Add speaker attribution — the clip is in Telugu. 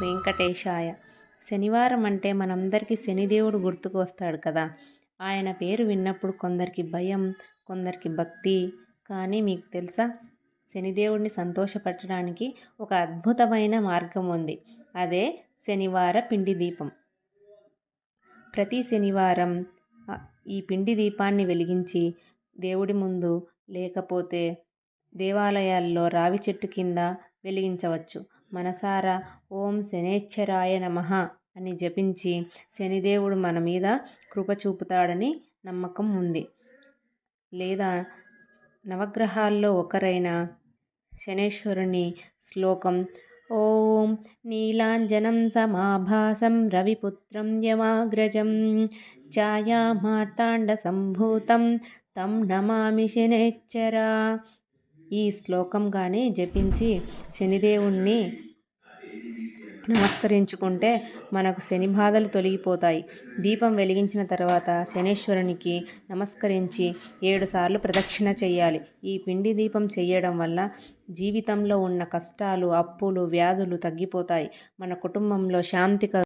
Speaker 1: వెంకటేశాయ. శనివారం అంటే మనందరికీ శనిదేవుడు గుర్తుకు వస్తాడు కదా. ఆయన పేరు విన్నప్పుడు కొందరికి భయం కొందరికి భక్తి. కానీ మీకు తెలుసా? శనిదేవుడిని సంతోషపరచడానికి ఒక అద్భుతమైన మార్గం ఉంది. అదే శనివార పిండి దీపం. ప్రతి శనివారం ఈ పిండి దీపాన్ని వెలిగించి దేవుడి ముందు లేకపోతే దేవాలయాల్లో రావి చెట్టు కింద వెలిగించవచ్చు. మనసారా ఓం శనేశ్వరాయ నమః అని జపించి శనిదేవుడు మన మీద కృప చూపుతాడని నమ్మకం ఉంది. లేదా నవగ్రహాల్లో ఒకరైన శనేశ్వరుని శ్లోకం ఓం నీలాంజనం సమాభాసం రవిపుత్రం యమాగ్రజం ఛాయామార్తాండ సంభూతం తం నమామి శనేశ్చరా ఈ శ్లోకం కానీ జపించి శనిదేవుణ్ణి నమస్కరించుకుంటే మనకు శని బాధలు తొలగిపోతాయి. దీపం వెలిగించిన తర్వాత శనేశ్వరునికి నమస్కరించి ఏడుసార్లు ప్రదక్షిణ చేయాలి ఈ పిండి దీపం చేయడం వల్ల జీవితంలో ఉన్న కష్టాలు అప్పులు వ్యాధులు తగ్గిపోతాయి. మన కుటుంబంలో శాంతి